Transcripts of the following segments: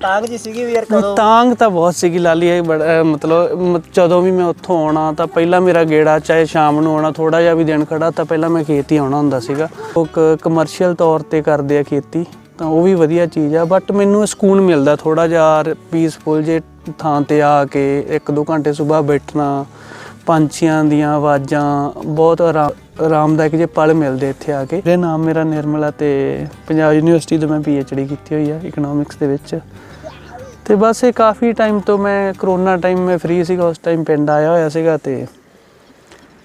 ਤਾਂਗ ਜੀ ਸੀਗੀ ਵੀ ਯਾਰ ਕਦੋਂ ਤਾਂਗ ਤਾਂ ਬਹੁਤ ਸੀਗੀ ਲਾਲੀ। ਮਤਲਬ ਜਦੋਂ ਵੀ ਮੈਂ ਉੱਥੋਂ ਆਉਣਾ ਤਾਂ ਪਹਿਲਾਂ ਮੇਰਾ ਗੇੜਾ ਚਾਹੇ ਸ਼ਾਮ ਨੂੰ ਆਉਣਾ ਥੋੜਾ ਜਿਹਾ ਵੀ ਦਿਨ ਖੜਾ ਤਾਂ ਪਹਿਲਾਂ ਮੈਂ ਖੇਤ ਆਉਣਾ ਹੁੰਦਾ ਸੀਗਾ। ਉਹ ਕਮਰਸ਼ੀਅਲ ਤੌਰ ਤੇ ਕਰਦੇ ਆ ਖੇਤੀ ਤਾਂ ਉਹ ਵੀ ਵਧੀਆ ਚੀਜ਼ ਆ ਬਟ ਮੈਨੂੰ ਸਕੂਨ ਮਿਲਦਾ ਥੋੜਾ ਜਿਹਾ ਪੀਸਫੁਲ ਜੇ ਥਾਂ ਤੇ ਆ ਕੇ ਇੱਕ ਦੋ ਘੰਟੇ ਸਵੇਰ ਬੈਠਣਾ ਪੰਛੀਆਂ ਦੀਆਂ ਆਵਾਜ਼ਾਂ, ਬਹੁਤ ਆਰਾਮ ਆਰਾਮਦਾਇਕ ਜੇ ਪਲ ਮਿਲਦੇ ਇੱਥੇ ਆ ਕੇ। ਮੇਰੇ ਨਾਮ ਮੇਰਾ ਨਿਰਮਲਾ ਤੇ ਪੰਜਾਬ ਯੂਨੀਵਰਸਿਟੀ ਤੋਂ ਮੈਂ ਡੀ ਕੀਤੀ ਹੋਈ ਆ ਇਕਨੋਮਿਕਸ ਦੇ ਵਿੱਚ। ਤੇ ਬਸ ਇਹ ਕਾਫੀ ਟਾਈਮ ਤੋਂ ਮੈਂ ਕਰੋਨਾ ਟਾਈਮ ਮੈਂ ਫ੍ਰੀ ਸੀਗਾ, ਉਸ ਟਾਈਮ ਪਿੰਡ ਆਇਆ ਹੋਇਆ ਸੀਗਾ ਤੇ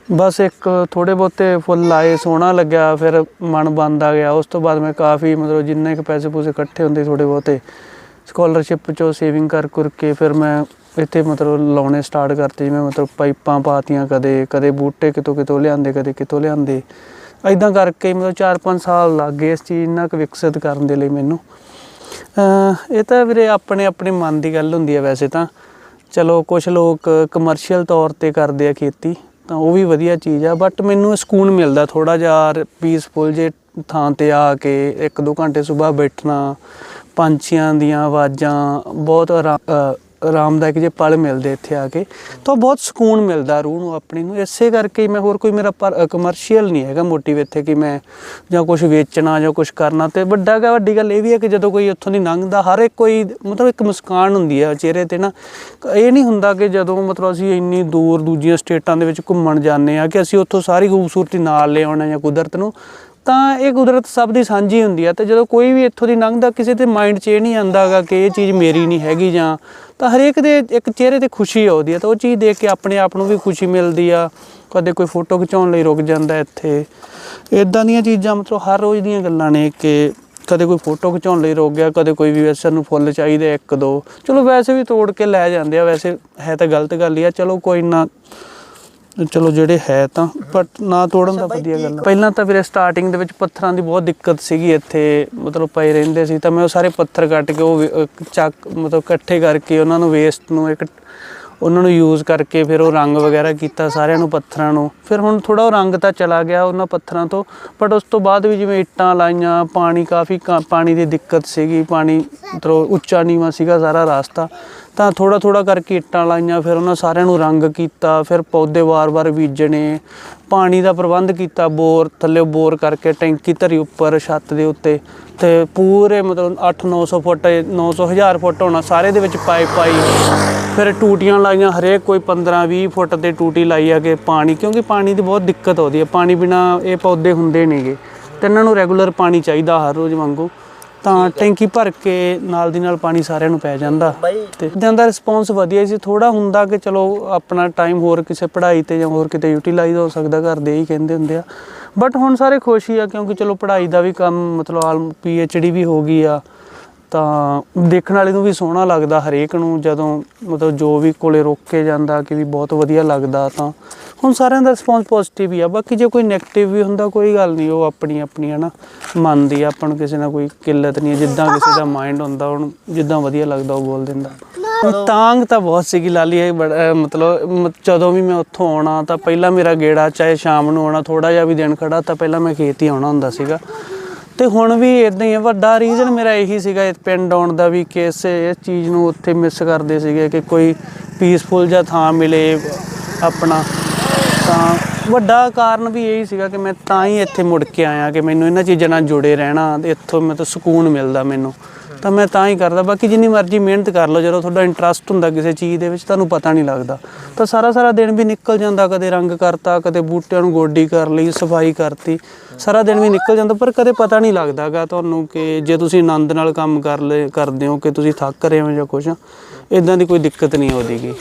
ਬਸ ਇੱਕ ਥੋੜੇ ਬਹੁਤੇ ਫੁੱਲ ਆਏ ਸੋਹਣਾ ਲੱਗਿਆ, ਫਿਰ ਮਨ ਬੰਦ ਆ ਗਿਆ। ਉਸ ਤੋਂ ਬਾਅਦ ਮੈਂ ਕਾਫੀ ਮਤਲਬ ਜਿੰਨੇ ਕੁ ਪੈਸੇ ਪੂਸੇ ਇਕੱਠੇ ਹੁੰਦੇ ਥੋੜੇ ਬਹੁਤੇ ਸਕਾਲਰਸ਼ਿਪ ਚੋਂ ਸੇਵਿੰਗ ਕਰ ਕਰ ਕੇ, ਫਿਰ ਮੈਂ ਇੱਥੇ ਮਤਲਬ ਲਾਉਣੇ ਸਟਾਰਟ ਕਰਤੇ ਜਿਵੇਂ ਮਤਲਬ ਪਾਈਪਾਂ ਪਾਤੀਆਂ ਕਦੇ ਕਦੇ ਬੂਟੇ ਕਿਤੋਂ ਕਿਤੋਂ ਲਿਆਂਦੇ, ਕਦੇ ਕਿਤੋਂ ਲਿਆਂਦੇ। ਐਦਾਂ ਕਰਕੇ ਮਤਲਬ 4-5 ਸਾਲ ਲੱਗ ਗਏ ਇਸ ਚੀਜ਼ ਨਾਲ ਵਿਕਸਿਤ ਕਰਨ ਦੇ ਲਈ ਮੈਨੂੰ। ਇਹ ਤਾਂ ਵੀਰੇ ਆਪਣੇ ਆਪਣੇ ਮਨ ਦੀ ਗੱਲ ਹੁੰਦੀ ਹੈ ਵੈਸੇ ਤਾਂ। ਚਲੋ ਕੁਝ ਲੋਕ ਕਮਰਸ਼ੀਅਲ ਤੌਰ ਤੇ ਕਰਦੇ ਆ ਖੇਤੀ, ਤਾਂ ਉਹ ਵੀ ਵਧੀਆ ਚੀਜ਼ ਆ ਬਟ ਮੈਨੂੰ ਸਕੂਨ ਮਿਲਦਾ ਥੋੜਾ ਜਿਹਾ ਪੀਸਫੁਲ ਜੇ ਥਾਂ ਤੇ ਆ ਕੇ ਇੱਕ ਦੋ ਘੰਟੇ ਸਵੇਰ ਬੈਠਣਾ, ਪੰਛੀਆਂ ਦੀਆਂ ਆਵਾਜ਼ਾਂ, ਬਹੁਤ ਆਰਾ- ਆਰਾਮਦਾਇਕ ਜੇ ਪਲ ਮਿਲਦੇ ਇੱਥੇ ਆ ਕੇ, ਤਾਂ ਬਹੁਤ ਸਕੂਨ ਮਿਲਦਾ ਰੂਹ ਨੂੰ ਆਪਣੀ ਨੂੰ। ਇਸੇ ਕਰਕੇ ਹੀ ਮੈਂ ਹੋਰ ਕੋਈ ਮੇਰਾ ਕਮਰਸ਼ੀਅਲ ਨਹੀਂ ਹੈਗਾ ਮੋਟਿਵ ਇੱਥੇ ਕਿ ਮੈਂ ਜਾਂ ਕੁਝ ਵੇਚਣਾ ਜਾਂ ਕੁਝ ਕਰਨਾ ਤੇ ਵੱਡਾ ਗਾ, ਵੱਡੀ ਗੱਲ ਇਹ ਵੀ ਹੈ ਕਿ ਜਦੋਂ ਕੋਈ ਉੱਥੋਂ ਦੀ ਲੰਘਦਾ ਹਰ ਇੱਕ ਕੋਈ ਮਤਲਬ ਇੱਕ ਮੁਸਕਾਨ ਹੁੰਦੀ ਹੈ ਚਿਹਰੇ ਤੇ ਨਾ। ਇਹ ਨਹੀਂ ਹੁੰਦਾ ਕਿ ਜਦੋਂ ਮਤਲਬ ਅਸੀਂ ਇੰਨੀ ਦੂਰ ਦੂਜੀਆਂ ਸਟੇਟਾਂ ਦੇ ਵਿੱਚ ਘੁੰਮਣ ਜਾਂਦੇ ਆ ਕਿ ਅਸੀਂ ਉੱਥੋਂ ਸਾਰੀ ਖੂਬਸੂਰਤੀ ਨਾਲ ਲੈ ਆਉਣਾ ਜਾਂ ਕੁਦਰਤ ਨੂੰ ਤਾਂ ਇਹ ਕੁਦਰਤ ਸਭ ਦੀ ਸਾਂਝੀ ਹੁੰਦੀ ਆ ਤੇ ਜਦੋਂ ਕੋਈ ਵੀ ਇੱਥੋਂ ਦੀ ਲੰਘਦਾ, ਕਿਸੇ ਦੇ ਮਾਈਂਡ 'ਚ ਇਹ ਨਹੀਂ ਆਂਦਾਗਾ ਕਿ ਇਹ ਚੀਜ਼ ਮੇਰੀ ਨਹੀਂ ਹੈਗੀ ਜਾਂ ਤਾਂ ਹਰੇਕ ਦੇ ਇੱਕ ਚਿਹਰੇ ਤੇ ਖੁਸ਼ੀ ਆਉਂਦੀ ਆ ਤਾਂ ਉਹ ਚੀਜ਼ ਦੇਖ ਕੇ ਆਪਣੇ ਆਪ ਨੂੰ ਵੀ ਖੁਸ਼ੀ ਮਿਲਦੀ ਆ। ਕਦੇ ਕੋਈ ਫੋਟੋ ਖਿਚਾਉਣ ਲਈ ਰੁਕ ਜਾਂਦਾ ਇੱਥੇ। ਇਦਾਂ ਦੀਆਂ ਚੀਜ਼ਾਂ ਮਤਲਬ ਹਰ ਰੋਜ਼ ਦੀਆਂ ਗੱਲਾਂ ਨੇ ਕਿ ਕਦੇ ਕੋਈ ਫੋਟੋ ਖਿਚਾਉਣ ਲਈ ਰੁਕ ਗਿਆ, ਕਦੇ ਕੋਈ ਵੀ ਵੈਸੇ ਨੂੰ ਫੁੱਲ ਚਾਹੀਦੇ ਇੱਕ ਦੋ। ਚਲੋ ਵੈਸੇ ਵੀ ਤੋੜ ਕੇ ਲੈ ਜਾਂਦੇ ਆ, ਵੈਸੇ ਹੈ ਤਾਂ ਗਲਤ ਗੱਲ ਹੀ ਆ, ਚਲੋ ਕੋਈ ਨਾ ਚਲੋ ਜਿਹੜੇ ਹੈ ਤਾਂ ਬਟ ਨਾ ਤੋੜਨ ਦਾ ਵਧੀਆ ਗੱਲ। ਪਹਿਲਾਂ ਤਾਂ ਵੀਰੇ ਸਟਾਰਟਿੰਗ ਦੇ ਵਿੱਚ ਪੱਥਰਾਂ ਦੀ ਬਹੁਤ ਦਿੱਕਤ ਸੀਗੀ ਇੱਥੇ ਮਤਲਬ ਪਏ ਰਹਿੰਦੇ ਸੀ ਤਾਂ ਮੈਂ ਉਹ ਸਾਰੇ ਪੱਥਰ ਕੱਟ ਕੇ ਉਹ ਚੱਕ ਮਤਲਬ ਇਕੱਠੇ ਕਰਕੇ ਉਹਨਾਂ ਨੂੰ ਵੇਸਟ ਨੂੰ ਇੱਕ ਉਹਨਾਂ ਨੂੰ ਯੂਜ਼ ਕਰਕੇ ਫਿਰ ਉਹ ਰੰਗ ਵਗੈਰਾ ਕੀਤਾ ਸਾਰਿਆਂ ਨੂੰ ਪੱਥਰਾਂ ਨੂੰ। ਫਿਰ ਹੁਣ ਥੋੜਾ ਉਹ ਰੰਗ ਤਾਂ ਚਲਾ ਗਿਆ ਉਹਨਾਂ ਪੱਥਰਾਂ ਤੋਂ ਬਟ ਉਸ ਤੋਂ ਬਾਅਦ ਵੀ ਜਿਵੇਂ ਇੱਟਾਂ ਲਾਈਆਂ ਪਾਣੀ ਕਾਫੀ ਕਾ- ਪਾਣੀ ਦੀ ਦਿੱਕਤ ਸੀਗੀ ਪਾਣੀ ਮਤਲਬ ਉੱਚਾ ਨੀਵਾਂ ਸੀਗਾ ਸਾਰਾ ਰਾਸਤਾ। ਤਾਂ ਥੋੜਾ ਥੋੜਾ ਕਰਕੇ ਇੱਟਾਂ ਲਾਈਆਂ, ਫਿਰ ਉਹਨਾਂ ਸਾਰਿਆਂ ਨੂੰ ਰੰਗ ਕੀਤਾ, ਫਿਰ ਪੌਦੇ ਵਾਰ-ਵਾਰ ਬੀਜਣੇ, ਪਾਣੀ ਦਾ ਪ੍ਰਬੰਧ ਕੀਤਾ ਬੋਰ, ਥੱਲੇ ਬੋਰ ਕਰਕੇ ਟੈਂਕੀ ਧਰੀ ਉੱਪਰ ਛੱਤ ਦੇ ਉੱਤੇ, ਤੇ ਪੂਰੇ ਮਤਲਬ 8-900 ਫੁੱਟ 900 ਹਜ਼ਾਰ ਫੁੱਟ ਹੋਣਾ, ਸਾਰੇ ਦੇ ਵਿੱਚ ਪਾਈਪ ਪਾਈ ਫਿਰ ਟੂਟੀਆਂ ਲਾਈਆਂ, ਹਰੇਕ ਕੋਈ 15-20 ਫੁੱਟ ਤੇ ਟੂਟੀ ਲਾਈ ਆ ਕੇ ਪਾਣੀ, ਕਿਉਂਕਿ ਪਾਣੀ ਦੀ ਬਹੁਤ ਦਿੱਕਤ ਆਉਂਦੀ ਹੈ, ਪਾਣੀ ਬਿਨਾ ਇਹ ਪੌਦੇ ਹੁੰਦੇ ਨਹੀਂਗੇ, ਤੇ ਇਹਨਾਂ ਨੂੰ ਰੈਗੂਲਰ ਪਾਣੀ ਚਾਹੀਦਾ ਹਰ ਰੋਜ਼ ਵਾਂਗੂ। ਤਾਂ ਟੈਂਕੀ ਭਰ ਕੇ ਨਾਲ ਦੀ ਨਾਲ ਪਾਣੀ ਸਾਰਿਆਂ ਨੂੰ ਪੈ ਜਾਂਦਾ। ਤੇ ਇਦਾਂ ਦਾ ਰਿਸਪੌਂਸ ਵਧੀਆ ਸੀ। ਥੋੜਾ ਹੁੰਦਾ ਕਿ ਚਲੋ ਆਪਣਾ ਟਾਈਮ ਹੋਰ ਕਿਸੇ ਪੜ੍ਹਾਈ ਤੇ ਜਾਂ ਹੋਰ ਕਿਤੇ ਯੂਟਿਲਾਈਜ਼ ਹੋ ਸਕਦਾ ਘਰ ਦੇ ਹੀ ਕਹਿੰਦੇ ਹੁੰਦੇ ਆ। ਬਟ ਹੁਣ ਸਾਰੇ ਖੁਸ਼ ਹੀ ਆ ਕਿਉਂਕਿ ਚਲੋ ਪੜ੍ਹਾਈ ਦਾ ਵੀ ਕੰਮ ਮਤਲਬ ਆਲ ਪੀ ਐਚ ਡੀ ਵੀ ਹੋ ਗਈ ਆ। ਤਾਂ ਦੇਖਣ ਵਾਲੇ ਨੂੰ ਵੀ ਸੋਹਣਾ ਲੱਗਦਾ ਹਰੇਕ ਨੂੰ ਜਦੋਂ ਮਤਲਬ ਜੋ ਵੀ ਕੋਲੇ ਰੁੱਕ ਕੇ ਜਾਂਦਾ ਕਿ ਵੀ ਬਹੁਤ ਵਧੀਆ ਲੱਗਦਾ ਤਾਂ। ਹੁਣ ਸਾਰਿਆਂ ਦਾ ਰਿਸਪੌਂਸ ਪੋਜ਼ਿਟਿਵ ਹੀ ਆ ਬਾਕੀ ਜੇ ਕੋਈ 네ਗੇਟਿਵ ਵੀ ਹੁੰਦਾ ਕੋਈ ਗੱਲ ਨਹੀਂ ਉਹ ਆਪਣੀ ਆਪਣੀ ਹੈ ਨਾ ਮੰਨਦੀ ਆ ਆਪਾਂ ਨੂੰ ਕਿਸੇ ਨਾਲ ਕੋਈ ਕਿੱਲਤ ਨਹੀਂ ਹੈ ਜਿੱਦਾਂ ਕਿਸੇ ਦਾ ਮਾਈਂਡ ਹੁੰਦਾ ਉਹਨੂੰ ਜਿੱਦਾਂ ਵਧੀਆ ਲੱਗਦਾ ਉਹ ਬੋਲ ਦਿੰਦਾ। ਤਾਂਗ ਤਾਂ ਬਹੁਤ ਸੀਗੀ ਲਾਲੀ ਇਹ ਬੜਾ ਮਤਲਬ ਮ- ਜਦੋਂ ਵੀ ਮੈਂ ਉੱਥੋਂ ਆਉਣਾ ਤਾਂ ਪਹਿਲਾਂ ਮੇਰਾ ਗੇੜਾ ਚਾਹੇ ਸ਼ਾਮ ਨੂੰ ਆਉਣਾ ਥੋੜਾ ਜਿਹਾ ਵੀ ਦਿਨ ਖੜਾ ਤਾਂ ਪਹਿਲਾਂ ਮੈਂ ਖੇਤ ਹੀ ਆਉਣਾ ਹੁੰਦਾ ਸੀਗਾ। ਤੇ ਹੁਣ ਵੀ ਇਦਾਂ ਹੀ ਹੈ ਵੱਡਾ ਰੀਜ਼ਨ ਮੇਰਾ ਇਹੀ ਸੀਗਾ ਇਹ ਪਿੰਡ ਆਉਣ ਦਾ ਵੀ ਕਿ ਇਸੇ ਇਸ ਚੀਜ਼ ਨੂੰ ਉੱਥੇ ਮਿਸ ਕਰਦੇ ਸੀਗੇ ਕਿ ਕੋਈ ਪੀਸਫੁਲ ਜਿਹਾ ਥਾਂ ਮਿਲੇ ਆਪਣਾ। ਤਾਂ ਵੱਡਾ ਕਾਰਨ ਵੀ ਇਹੀ ਸੀਗਾ ਕਿ ਮੈਂ ਤਾਂ ਹੀ ਇੱਥੇ ਮੁੜ ਕੇ ਆਇਆ ਕਿ ਮੈਨੂੰ ਇਹਨਾਂ ਚੀਜ਼ਾਂ ਨਾਲ ਜੁੜੇ ਰਹਿਣਾ ਤੇ ਇੱਥੋਂ ਮੈਨੂੰ ਸਕੂਨ ਮਿਲਦਾ ਮੈਨੂੰ। ਤਾਂ ਮੈਂ ਤਾਂ ਹੀ ਕਰਦਾ। ਬਾਕੀ ਜਿੰਨੀ ਮਰਜ਼ੀ ਮਿਹਨਤ ਕਰ ਲਓ, ਜਦੋਂ ਤੁਹਾਡਾ ਇੰਟਰਸਟ ਹੁੰਦਾ ਕਿਸੇ ਚੀਜ਼ ਦੇ ਵਿੱਚ, ਤੁਹਾਨੂੰ ਪਤਾ ਨਹੀਂ ਲੱਗਦਾ। ਤਾਂ ਸਾਰਾ ਸਾਰਾ ਦਿਨ ਵੀ ਨਿਕਲ ਜਾਂਦਾ, ਕਦੇ ਰੰਗ ਕਰਤਾ, ਕਦੇ ਬੂਟਿਆਂ ਨੂੰ ਗੋਡੀ ਕਰ ਲਈ, ਸਫ਼ਾਈ ਕਰਤੀ। ਸਾਰਾ ਦਿਨ ਵੀ ਨਿਕਲ ਜਾਂਦਾ, ਪਰ ਕਦੇ ਪਤਾ ਨਹੀਂ ਲੱਗਦਾਗਾ ਤੁਹਾਨੂੰ ਕਿ ਜੇ ਤੁਸੀਂ ਆਨੰਦ ਨਾਲ ਕੰਮ ਕਰ ਲੈ ਕਰਦੇ ਹੋ, ਕਿ ਤੁਸੀਂ ਥੱਕ ਰਹੇ ਹੋ ਜਾਂ ਕੁਝ ਇਦਾਂ ਦੀ ਕੋਈ ਦਿੱਕਤ ਨਹੀਂ ਆਉਂਦੀਗੀ।